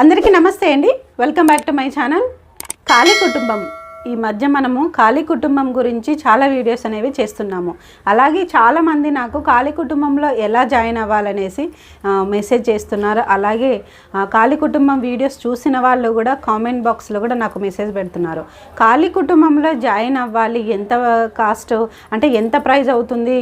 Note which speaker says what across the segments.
Speaker 1: అందరికీ నమస్తే అండి. Welcome back to my channel Kali కుటుంబం. ఈ మధ్య మనము ఖాళీ కుటుంబం గురించి చాలా వీడియోస్ అనేవి చేస్తున్నాము. అలాగే చాలామంది నాకు ఖాళీ కుటుంబంలో ఎలా జాయిన్ అవ్వాలనేసి మెసేజ్ చేస్తున్నారు. అలాగే ఖాళీ కుటుంబం వీడియోస్ చూసిన వాళ్ళు కూడా కామెంట్ బాక్స్లో కూడా నాకు మెసేజ్ పెడుతున్నారు. ఖాళీ కుటుంబంలో జాయిన్ అవ్వాలి ఎంత కాస్ట్ అంటే ఎంత ప్రైస్ అవుతుంది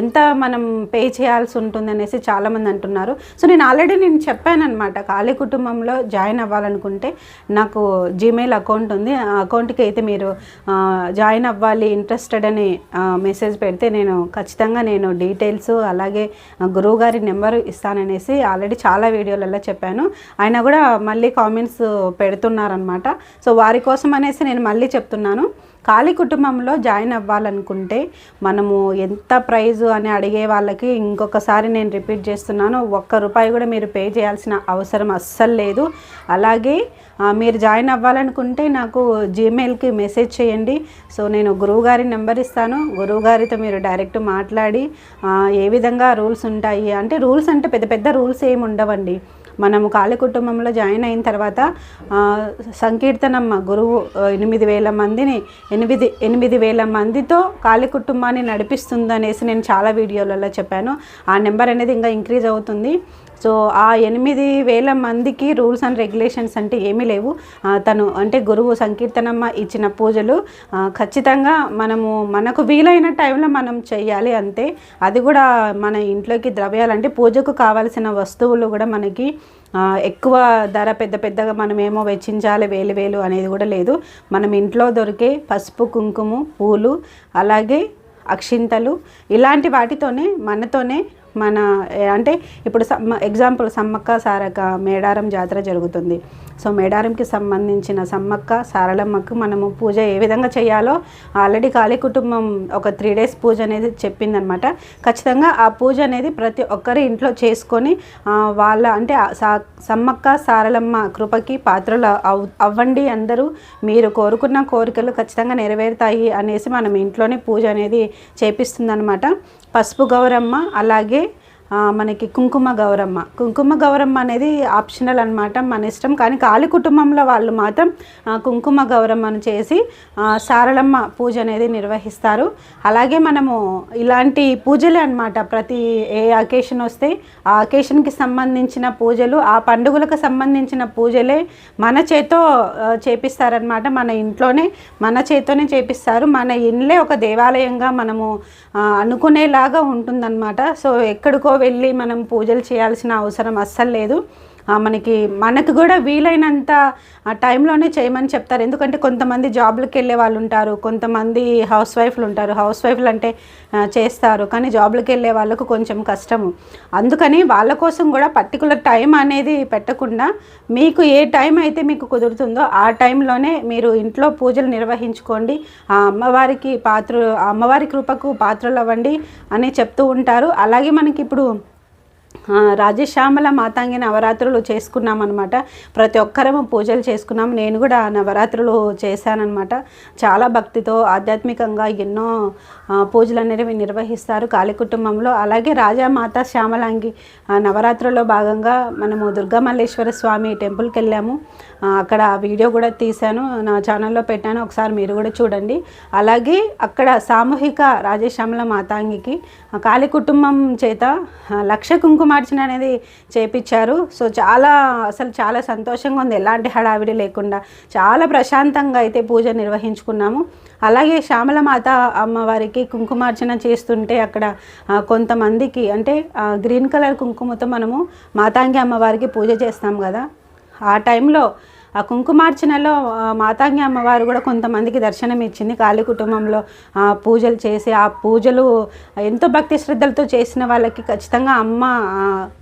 Speaker 1: ఎంత మనం పే చేయాల్సి ఉంటుంది అనేసి చాలామంది అంటున్నారు. సో నేను ఆల్రెడీ నేను చెప్పాను అనమాట ఖాళీ కుటుంబంలో జాయిన్ అవ్వాలనుకుంటే నాకు జీమెయిల్ అకౌంట్ ఉంది. ఆ అకౌంట్కి అయితే మీరు జాయిన్ అవ్వాలి ఇంట్రెస్టెడ్ అని మెసేజ్ పెడితే నేను ఖచ్చితంగా నేను డీటెయిల్స్ అలాగే గురువు గారి నెంబర్ ఇస్తాననేసి ఆల్రెడీ చాలా వీడియోలలో చెప్పాను. ఆయన కూడా మళ్ళీ కామెంట్స్ పెడుతున్నారనమాట సో వారి కోసం అనేసి నేను మళ్ళీ చెప్తున్నాను. ఖాళీ కుటుంబంలో జాయిన్ అవ్వాలనుకుంటే మనము ఎంత ప్రైజు అని అడిగే వాళ్ళకి ఇంకొకసారి నేను రిపీట్ చేస్తున్నాను ఒక్క రూపాయి కూడా మీరు పే చేయాల్సిన అవసరం అస్సలు లేదు. అలాగే మీరు జాయిన్ అవ్వాలనుకుంటే నాకు జీమెయిల్కి మెసేజ్ చేయండి. సో నేను గురువుగారి నెంబర్ ఇస్తాను. గురువు గారితో మీరు డైరెక్ట్ మాట్లాడి ఏ విధంగా రూల్స్ ఉంటాయి అంటే రూల్స్ అంటే పెద్ద పెద్ద రూల్స్ ఏమి ఉండవండి. మనము కాళీ కుటుంబంలో జాయిన్ అయిన తర్వాత సంకీర్తనమ్మ గురువు ఎనిమిది వేల మందిని ఎనిమిది ఎనిమిది వేల మందితో కాళీ కుటుంబాన్ని నడిపిస్తుందనేసి నేను చాలా వీడియోలలో చెప్పాను. ఆ నెంబర్ అనేది ఇంకా ఇంక్రీజ్ అవుతుంది. సో ఆ ఎనిమిది వేల మందికి రూల్స్ అండ్ రెగ్యులేషన్స్ అంటే ఏమీ లేవు. తను అంటే గురువు సంకీర్తనమ్మ ఇచ్చిన పూజలు ఖచ్చితంగా మనము మనకు వీలైన టైంలో మనం చేయాలి అంతే అది కూడా మన ఇంట్లోకి ద్రవ్యాలంటే పూజకు కావాల్సిన వస్తువులు కూడా మనకి ఎక్కువ ధర పెద్ద పెద్దగా మనం ఏమో వెచ్చించాలి వేలు వేలు అనేది కూడా లేదు. మనం ఇంట్లో దొరికే పసుపు కుంకుమ పూలు అలాగే అక్షింతలు ఇలాంటి వాటితోనే మనతోనే మన అంటే ఇప్పుడు సమ్మ ఎగ్జాంపుల్ సమ్మక్క సారక మేడారం జాతర జరుగుతుంది. సో మేడారంకి సంబంధించిన సమ్మక్క సారలమ్మకు మనము పూజ ఏ విధంగా చేయాలో ఆల్రెడీ కాళీ కుటుంబం ఒక త్రీ డేస్ పూజ అనేది చెప్పిందనమాట. ఖచ్చితంగా ఆ పూజ అనేది ప్రతి ఒక్కరి ఇంట్లో చేసుకొని వాళ్ళ అంటే సమ్మక్క సారలమ్మ కృపకి పాత్రలు అవ్ అవ్వండి అందరూ. మీరు కోరుకున్న కోరికలు ఖచ్చితంగా నెరవేరుతాయి అనేసి మనం ఇంట్లోనే పూజ అనేది చేపిస్తుందనమాట. పసుపు గౌరమ్మ అలాగే మనకి కుంకుమ గౌరమ్మ. కుంకుమ గౌరమ్మ అనేది ఆప్షనల్ అనమాట మన ఇష్టం. కానీ కాళీ కుటుంబంలో వాళ్ళు మాత్రం కుంకుమ గౌరమ్మను చేసి సారళమ్మ సారలమ్మ పూజ అనేది నిర్వహిస్తారు. అలాగే మనము ఇలాంటి పూజలే అనమాట ప్రతి ఏ అకేషన్ వస్తే ఆ అకేషన్కి సంబంధించిన పూజలు ఆ పండుగలకు సంబంధించిన పూజలే మన చేతో చేపిస్తారనమాట మన ఇంట్లోనే మన చేతోనే చేపిస్తారు. మన ఇల్లే ఒక దేవాలయంగా మనము అనుకునేలాగా ఉంటుందన్నమాట. సో ఎక్కడికో వెళ్ళి మనం పూజలు చేయాల్సిన అవసరం అస్సలు లేదు. మనకి మనకు కూడా వీలైనంత ఆ టైంలోనే చేయమని చెప్తారు. ఎందుకంటే కొంతమంది జాబ్లకు వెళ్ళే వాళ్ళు ఉంటారు కొంతమంది హౌస్ వైఫ్లు ఉంటారు. హౌస్ వైఫ్లు అంటే చేస్తారు కానీ జాబ్లకు వెళ్ళే వాళ్ళకు కొంచెం కష్టము. అందుకని వాళ్ళ కోసం కూడా పర్టికులర్ టైం అనేది పెట్టకుండా మీకు ఏ టైం అయితే మీకు కుదురుతుందో ఆ టైంలోనే మీరు ఇంట్లో పూజలు నిర్వహించుకోండి. ఆ అమ్మవారికి పాత్ర ఆ అమ్మవారి కృపకు పాత్రలు అవ్వండి అని చెప్తూ ఉంటారు. అలాగే మనకి ఇప్పుడు రాజశ్యామల మాతాంగి నవరాత్రులు చేసుకున్నామన్నమాట. ప్రతి ఒక్కరము పూజలు చేసుకున్నాం నేను కూడా నవరాత్రులు చేశానన్నమాట. చాలా భక్తితో ఆధ్యాత్మికంగా ఎన్నో పూజలు అనేవి నిర్వహిస్తారు కాళీ కుటుంబంలో. అలాగే రాజామాత శ్యామలాంగి నవరాత్రుల్లో భాగంగా మనము దుర్గామల్లేశ్వర స్వామి టెంపుల్కి వెళ్ళాము. అక్కడ వీడియో కూడా తీశాను. నా ఛానల్లో పెట్టాను. ఒకసారి మీరు కూడా చూడండి. అలాగే అక్కడ సామూహిక రాజశ్యామల మాతాంగికి కాళీ కుటుంబం చేత లక్ష కుంకుమ కుంకుమార్చన అనేది చేపించారు. సో చాలా అసలు చాలా సంతోషంగా ఉంది. ఎలాంటి హడావిడి లేకుండా చాలా ప్రశాంతంగా అయితే పూజ నిర్వహించుకున్నాము. అలాగే శ్యామల మాత అమ్మవారికి కుంకుమార్చన చేస్తుంటే అక్కడ కొంతమందికి అంటే గ్రీన్ కలర్ కుంకుమతో మనము మాతాంగి అమ్మవారికి పూజ చేస్తాం కదా. ఆ టైంలో ఆ కుంకుమార్చనలో మాతాంగి అమ్మవారు కూడా కొంతమందికి దర్శనం ఇచ్చింది. కాళీ కుటుంబంలో పూజలు చేసి ఆ పూజలు ఎంతో భక్తి శ్రద్ధలతో చేసిన వాళ్ళకి ఖచ్చితంగా అమ్మ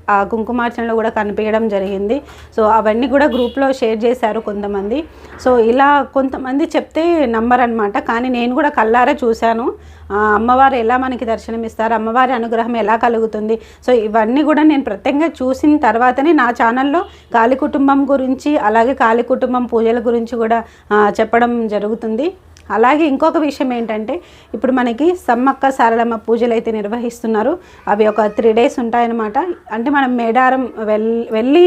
Speaker 1: ఆ, కుంకుమార్చనలో కూడా కనిపించడం జరిగింది. సో అవన్నీ కూడా గ్రూప్లో షేర్ చేశారు కొంతమంది. సో ఇలా కొంతమంది చెప్తే నంబర్ అనమాట కానీ నేను కూడా కల్లారా చూశాను. అమ్మవారు ఎలా మనకి దర్శనం ఇస్తారు అమ్మవారి అనుగ్రహం ఎలా కలుగుతుంది? సో ఇవన్నీ కూడా నేను ప్రత్యేకంగా చూసిన తర్వాతనే నా ఛానల్లో కాళీ కుటుంబం గురించి అలాగే కాళీ కుటుంబం పూజల గురించి కూడా చెప్పడం జరుగుతుంది. అలాగే ఇంకొక విషయం ఏంటంటే ఇప్పుడు మనకి సమ్మక్క సారలమ్మ పూజలు అయితే నిర్వహిస్తున్నారు. అవి ఒక త్రీ డేస్ ఉంటాయన్నమాట. అంటే మనం మేడారం వెల్ వెళ్ళి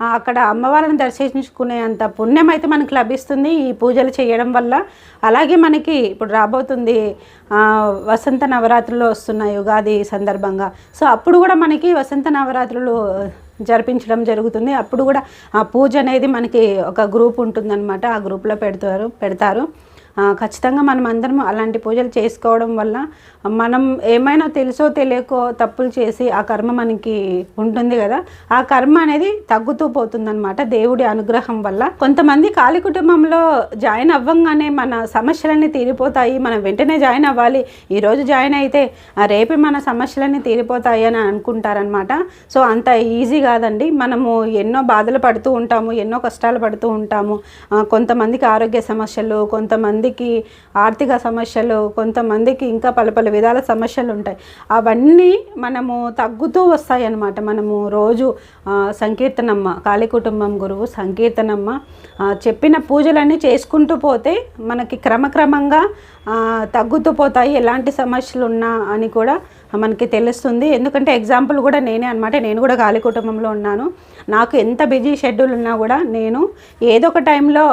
Speaker 1: అక్కడ అమ్మవారిని దర్శించుకునే అంత పుణ్యం అయితే మనకు లభిస్తుంది ఈ పూజలు చేయడం వల్ల. అలాగే మనకి ఇప్పుడు రాబోతుంది వసంత నవరాత్రులు వస్తున్నాయి ఉగాది సందర్భంగా. సో అప్పుడు కూడా మనకి వసంత నవరాత్రులు జరిపించడం జరుగుతుంది. అప్పుడు కూడా ఆ పూజ అనేది మనకి ఒక గ్రూప్ ఉంటుందన్నమాట. ఆ గ్రూప్లో పెడతారు పెడతారు. ఖచ్చితంగా మనం అందరం అలాంటి పూజలు చేసుకోవడం వల్ల మనం ఏమైనా తెలుసో తెలియకో తప్పులు చేసి ఆ కర్మ మనకి ఉంటుంది కదా ఆ కర్మ అనేది తగ్గుతూ పోతుందన్నమాట దేవుడి అనుగ్రహం వల్ల. కొంతమంది కాలి కుటుంబంలో జాయిన్ అవ్వంగానే మన సమస్యలన్నీ తీరిపోతాయి మనం వెంటనే జాయిన్ అవ్వాలి ఈరోజు జాయిన్ అయితే ఆ రేపే మన సమస్యలన్నీ తీరిపోతాయి అని అనుకుంటారనమాట సో అంత ఈజీ కాదండి. మనము ఎన్నో బాధలు పడుతూ ఉంటాము ఎన్నో కష్టాలు పడుతూ ఉంటాము. కొంతమందికి ఆరోగ్య సమస్యలు కొంతమంది కొంతమందికి ఆర్థిక సమస్యలు కొంతమందికి ఇంకా పలు పలు విధాల సమస్యలు ఉంటాయి. అవన్నీ మనము తగ్గుతూ వస్తాయి అన్నమాట మనము రోజు సంకీర్తనమ్మ కాళీ కుటుంబం గురువు సంకీర్తనమ్మ చెప్పిన పూజలన్నీ చేసుకుంటూ పోతే మనకి క్రమక్రమంగా తగ్గుతూ పోతాయి. ఎలాంటి సమస్యలు ఉన్నా అని కూడా మనకి తెలుస్తుంది. ఎందుకంటే ఎగ్జాంపుల్ కూడా నేనే అనమాట నేను కూడా కాళీ కుటుంబంలో ఉన్నాను. నాకు ఎంత బిజీ షెడ్యూల్ ఉన్నా కూడా నేను ఏదో ఒక టైంలో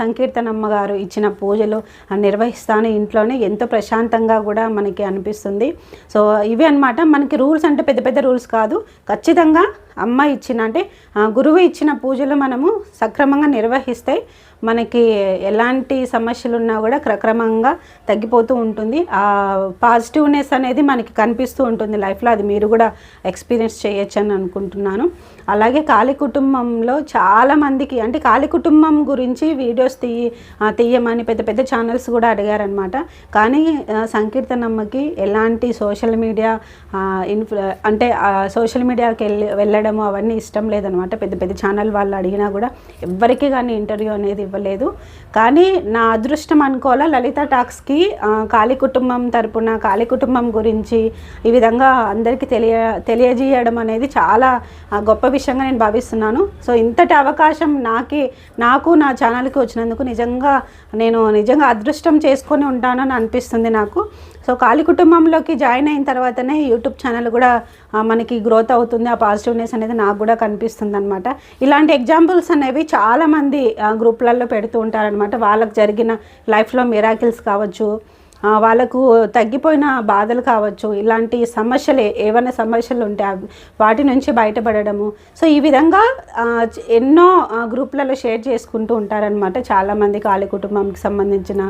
Speaker 1: సంకీర్తనమ్మ గారు ఇచ్చిన పూజలు నిర్వహిస్తాను ఇంట్లోనే. ఎంతో ప్రశాంతంగా కూడా మనకి అనిపిస్తుంది. సో ఇవి అన్నమాట. మనకి రూల్స్ అంటే పెద్ద పెద్ద రూల్స్ కాదు. ఖచ్చితంగా అమ్మ ఇచ్చిన అంటే గురువు ఇచ్చిన పూజలు మనము సక్రమంగా నిర్వహిస్తే మనకి ఎలాంటి సమస్యలు ఉన్నా కూడా క్రక్రమంగా తగ్గిపోతూ ఉంటుంది. ఆ పాజిటివ్నెస్ అనేది మనకి కనిపిస్తూ ఉంటుంది లైఫ్లో. అది మీరు కూడా ఎక్స్పీరియన్స్ చేయొచ్చు అని అనుకుంటున్నాను. అలాగే కాళీ కుటుంబంలో చాలా మందికి అంటే కాళీ కుటుంబం గురించి వీడియోస్ తీయి తీయమని పెద్ద పెద్ద ఛానల్స్ కూడా అడిగారనమాట కానీ సంకీర్తనమ్మకి ఎలాంటి సోషల్ మీడియా ఇన్ఫ్లు అంటే సోషల్ మీడియాకి వెళ్ళి వెళ్ళడము అవన్నీ ఇష్టం లేదనమాట పెద్ద పెద్ద ఛానల్ వాళ్ళు అడిగినా కూడా ఎవరికి కానీ ఇంటర్వ్యూ అనేది ఇవ్వలేదు. కానీ నా అదృష్టం అనుకోవాలా లలిత టాక్స్కి కాళీ కుటుంబం తరపున కాళీ కుటుంబం గురించి ఈ విధంగా అందరికీ తెలియ తెలియజేయడం అనేది చాలా గొప్ప విషయంగా నేను భావిస్తున్నాను. సో ఇంతటి అవకాశం నాకి నాకు నా ఛానల్కి వచ్చినందుకు నిజంగా నేను నిజంగా అదృష్టం చేసుకొని ఉంటానని అనిపిస్తుంది నాకు. సో కాళీ కుటుంబంలోకి జాయిన్ అయిన తర్వాతనే యూట్యూబ్ ఛానల్ కూడా మనకి గ్రోత్ అవుతుంది. ఆ పాజిటివ్నెస్ అనేది నాకు కూడా కనిపిస్తుంది అనమాట ఇలాంటి ఎగ్జాంపుల్స్ అనేవి చాలామంది గ్రూప్లలో పెడుతూ ఉంటారనమాట వాళ్ళకి జరిగిన లైఫ్లో మిరాకిల్స్ కావచ్చు వాళ్ళకు తగ్గిపోయిన బాధలు కావచ్చు ఇలాంటి సమస్యలు ఏవైనా సమస్యలు ఉంటే వాటి నుంచి బయటపడడము. సో ఈ విధంగా ఎన్నో గ్రూప్లలో షేర్ చేసుకుంటూ ఉంటారనమాట చాలామంది కాళీ కుటుంబంకి సంబంధించిన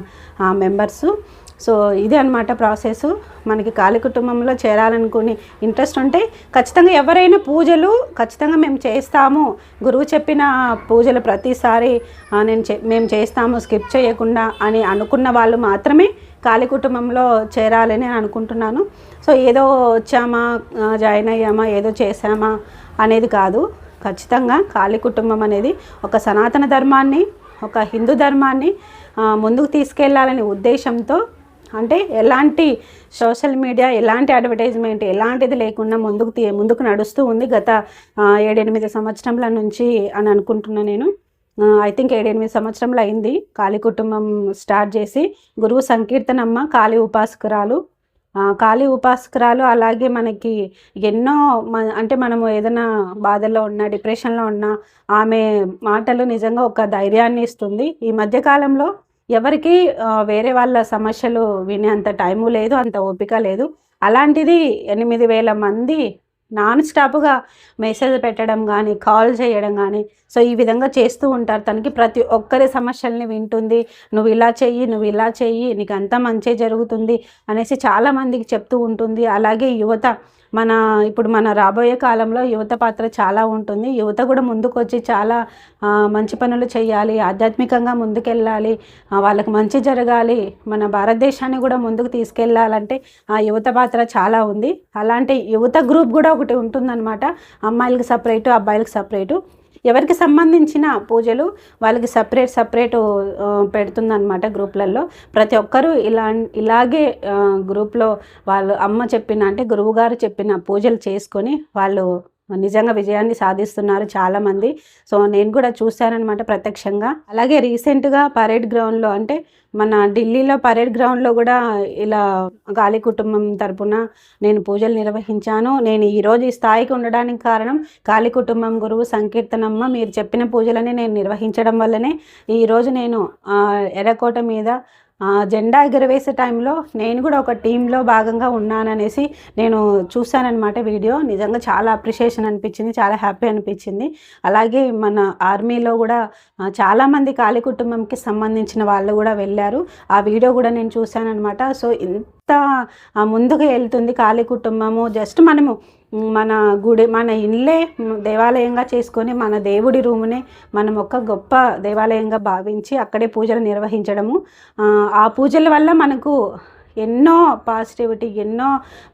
Speaker 1: మెంబర్సు సో ఇదే అనమాట ప్రాసెస్. మనకి కాళీ కుటుంబంలో చేరాలనుకుని ఇంట్రెస్ట్ ఉంటే ఖచ్చితంగా ఎవరైనా పూజలు ఖచ్చితంగా మేము చేస్తాము. గురువు చెప్పిన పూజలు ప్రతిసారి నేను చే మేము చేస్తాము స్కిప్ చేయకుండా అని అనుకున్న వాళ్ళు మాత్రమే కాళీ కుటుంబంలో చేరాలని అనుకుంటున్నాను. సో ఏదో వచ్చామా జాయిన్ అయ్యామా ఏదో చేసామా అనేది కాదు. ఖచ్చితంగా కాళీ కుటుంబం అనేది ఒక సనాతన ధర్మాన్ని ఒక హిందూ ధర్మాన్ని ముందుకు తీసుకెళ్ళాలనే ఉద్దేశంతో అంటే ఎలాంటి సోషల్ మీడియా ఎలాంటి అడ్వర్టైజ్మెంట్ ఎలాంటిది లేకుండా ముందుకు తీ ముందుకు నడుస్తూ ఉంది గత ఏడెనిమిది సంవత్సరంల నుంచి అని అనుకుంటున్నా నేను. ఐ థింక్ ఏడెనిమిది సంవత్సరంలో అయింది. కాళీ కుటుంబం స్టార్ట్ చేసి గురువు సంకీర్తనమ్మ కాళీ ఉపాసకురాలు. కాళీ ఉపాసకురాలు అలాగే మనకి ఎన్నో మ- అంటే మనము ఏదైనా బాధల్లో ఉన్నా డిప్రెషన్లో ఉన్నా ఆమె మాటలు నిజంగా ఒక ధైర్యాన్ని ఇస్తుంది. ఈ మధ్యకాలంలో ఎవరికి వేరే వాళ్ళ సమస్యలు వినే అంత టైము లేదు అంత ఓపిక లేదు. అలాంటిది ఎనిమిది వేల మంది నాన్ స్టాప్గా మెసేజ్ పెట్టడం కానీ కాల్ చేయడం కానీ సో ఈ విధంగా చేస్తూ ఉంటారు. తనకి ప్రతి ఒక్కరి సమస్యల్ని వింటుంది. నువ్వు ఇలా చెయ్యి నువ్వు ఇలా చెయ్యి నీకు అంతా మంచి జరుగుతుంది అనేసి చాలామందికి చెప్తూ ఉంటుంది. అలాగే యువత మన ఇప్పుడు మన రాబోయే కాలంలో యువత పాత్ర చాలా ఉంటుంది. యువత కూడా ముందుకు వచ్చి చాలా మంచి పనులు చేయాలి ఆధ్యాత్మికంగా ముందుకెళ్ళాలి వాళ్ళకి మంచి జరగాలి మన భారతదేశాన్ని కూడా ముందుకు తీసుకెళ్ళాలంటే ఆ యువత పాత్ర చాలా ఉంది. అలాంటి యువత గ్రూప్ కూడా ఒకటి ఉంటుందన్నమాట. అమ్మాయిలకి సపరేటు అబ్బాయిలకి సపరేటు. ఎవరికి సంబంధించిన పూజలు వాళ్ళకి సపరేట్ సపరేట్ పెడుతుందన్నమాట గ్రూప్లలో. ప్రతి ఒక్కరూ ఇలా ఇలాగే గ్రూప్లో వాళ్ళు అమ్మ చెప్పిన అంటే గురువుగారు చెప్పిన పూజలు చేసుకొని వాళ్ళు నిజంగా విజయాన్ని సాధిస్తున్నారు చాలామంది. సో నేను కూడా చూశానన్నమాట ప్రత్యక్షంగా. అలాగే రీసెంట్గా పరేడ్ గ్రౌండ్లో అంటే మన ఢిల్లీలో పరేడ్ గ్రౌండ్లో కూడా ఇలా గాలి కుటుంబం తరపున నేను పూజలు నిర్వహించాను. నేను ఈరోజు ఈ స్థాయికి ఉండడానికి కారణం గాలి కుటుంబం గురువు సంకీర్తనమ్మ. మీరు చెప్పిన పూజలని నేను నిర్వహించడం వల్లనే ఈరోజు నేను ఎర్రకోట మీద జెండా ఎగరవేసే టైంలో నేను కూడా ఒక టీంలో భాగంగా ఉన్నాననేసి నేను చూశానన్నమాట వీడియో. నిజంగా చాలా అప్రిషియేషన్ అనిపించింది చాలా హ్యాపీ అనిపించింది. అలాగే మన ఆర్మీలో కూడా చాలామంది కాళీ కుటుంబంకి సంబంధించిన వాళ్ళు కూడా వెళ్ళారు. ఆ వీడియో కూడా నేను చూశానన్నమాట. సో ఇంత ముందుకు వెళ్తుంది కాళీ కుటుంబము. జస్ట్ మనము మన గుడి మన ఇల్లే దేవాలయంగా చేసుకొని మన దేవుడి రూమునే మనం ఒక గొప్ప దేవాలయంగా భావించి అక్కడే పూజలు నిర్వహించడము. ఆ పూజల వల్ల మనకు ఎన్నో పాజిటివిటీ ఎన్నో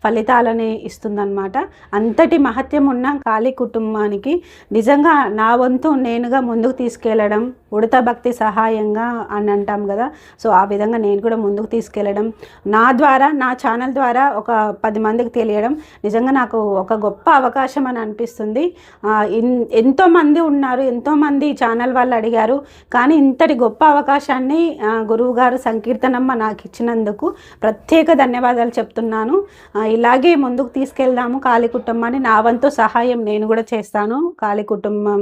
Speaker 1: ఫలితాలని ఇస్తుందన్నమాట. అంతటి మహత్యం ఉన్న కాళీ కుటుంబానికి నిజంగా నా వంతు నేనుగా ముందుకు తీసుకెళ్ళడం ఉడత భక్తి సహాయంగా అని అంటాం కదా. సో ఆ విధంగా నేను కూడా ముందుకు తీసుకెళ్ళడం నా ద్వారా నా ఛానల్ ద్వారా ఒక పది మందికి తెలియడం నిజంగా నాకు ఒక గొప్ప అవకాశం అని అనిపిస్తుంది. ఎంతోమంది ఉన్నారు ఎంతోమంది ఛానల్ వాళ్ళు అడిగారు కానీ ఇంతటి గొప్ప అవకాశాన్ని గురువుగారు గురువు గారు సంకీర్తనమ్మ నాకు ఇచ్చినందుకు ప్రత్యేక ధన్యవాదాలు చెప్తున్నాను. ఇలాగే ముందుకు తీసుకెళ్దాము కాళీ కుటుంబాన్ని. నా వంతు సహాయం నేను కూడా చేస్తాను. కాళీ కుటుంబం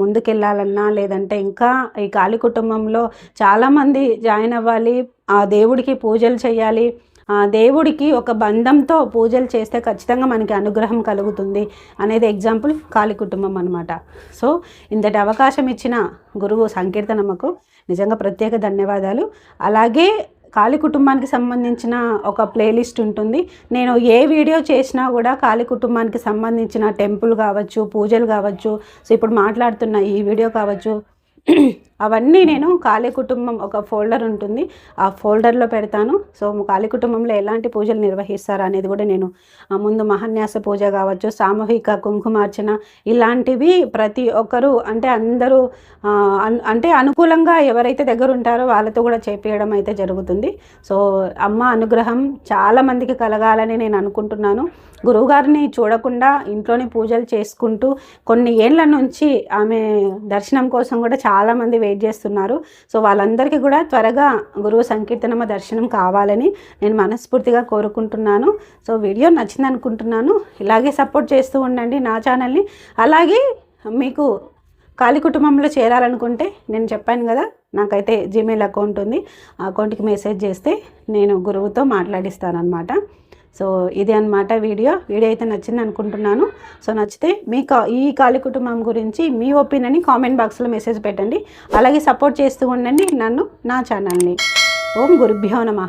Speaker 1: ముందుకెళ్ళాలన్నా లేదంటే ఇంకా ఈ కాళీ కుటుంబంలో చాలామంది జాయిన్ అవ్వాలి. ఆ దేవుడికి పూజలు చేయాలి. ఆ దేవుడికి ఒక బంధంతో పూజలు చేస్తే ఖచ్చితంగా మనకి అనుగ్రహం కలుగుతుంది అనేది ఎగ్జాంపుల్ కాళీ కుటుంబం అనమాట సో ఇంతటి అవకాశం ఇచ్చిన గురువు సంకీర్తనమ్మకు నిజంగా ప్రత్యేక ధన్యవాదాలు. అలాగే కాళీ కుటుంబానికి సంబంధించిన ఒక ప్లేలిస్ట్ ఉంటుంది. నేను ఏ వీడియో చేసినా కూడా కాళీ కుటుంబానికి సంబంధించిన టెంపుల్ కావచ్చు పూజలు కావచ్చు. సో ఇప్పుడు మాట్లాడుతున్న ఈ వీడియో కావచ్చు అవన్నీ నేను కాళీ కుటుంబం ఒక ఫోల్డర్ ఉంటుంది. ఆ ఫోల్డర్లో పెడతాను. సో కాళీ కుటుంబంలో ఎలాంటి పూజలు నిర్వహిస్తారు అనేది కూడా నేను ముందు మహాన్యాస పూజ కావచ్చు సామూహిక కుంకుమార్చన ఇలాంటివి ప్రతి ఒక్కరు అంటే అందరూ అన్- అంటే అనుకూలంగా ఎవరైతే దగ్గర ఉంటారో వాళ్ళతో కూడా చేపించడం అయితే జరుగుతుంది. సో అమ్మ అనుగ్రహం చాలా మందికి కలగాలని నేను అనుకుంటున్నాను. గురువుగారిని చూడకుండా ఇంట్లోనే పూజలు చేసుకుంటూ కొన్ని ఏళ్ళ నుంచి ఆమె దర్శనం కోసం కూడా చాలామంది వెయిట్ చేస్తున్నారు. సో వాళ్ళందరికీ కూడా త్వరగా గురువు సంకీర్తనమ్మ దర్శనం కావాలని నేను మనస్ఫూర్తిగా కోరుకుంటున్నాను. సో వీడియో నచ్చింది అనుకుంటున్నాను ఇలాగే సపోర్ట్ చేస్తూ ఉండండి నా ఛానల్ని. అలాగే మీకు ఖాళీ కుటుంబంలో చేరాలనుకుంటే నేను చెప్పాను కదా నాకైతే జీమెయిల్ అకౌంట్ ఉంది. ఆ అకౌంట్కి మెసేజ్ చేస్తే నేను గురువుతో మాట్లాడిస్తానన్నమాట. సో ఇది అన్నమాట వీడియో. వీడియో అయితే నచ్చింది అనుకుంటున్నాను. సో నచ్చితే మీ కా ఈ కాళీ కుటుంబం గురించి మీ ఒపీనియన్ని కామెంట్ బాక్స్లో మెసేజ్ పెట్టండి. అలాగే సపోర్ట్ చేస్తూ ఉండండి నన్ను నా ఛానల్ని. ఓం గురుభ్యో నమ.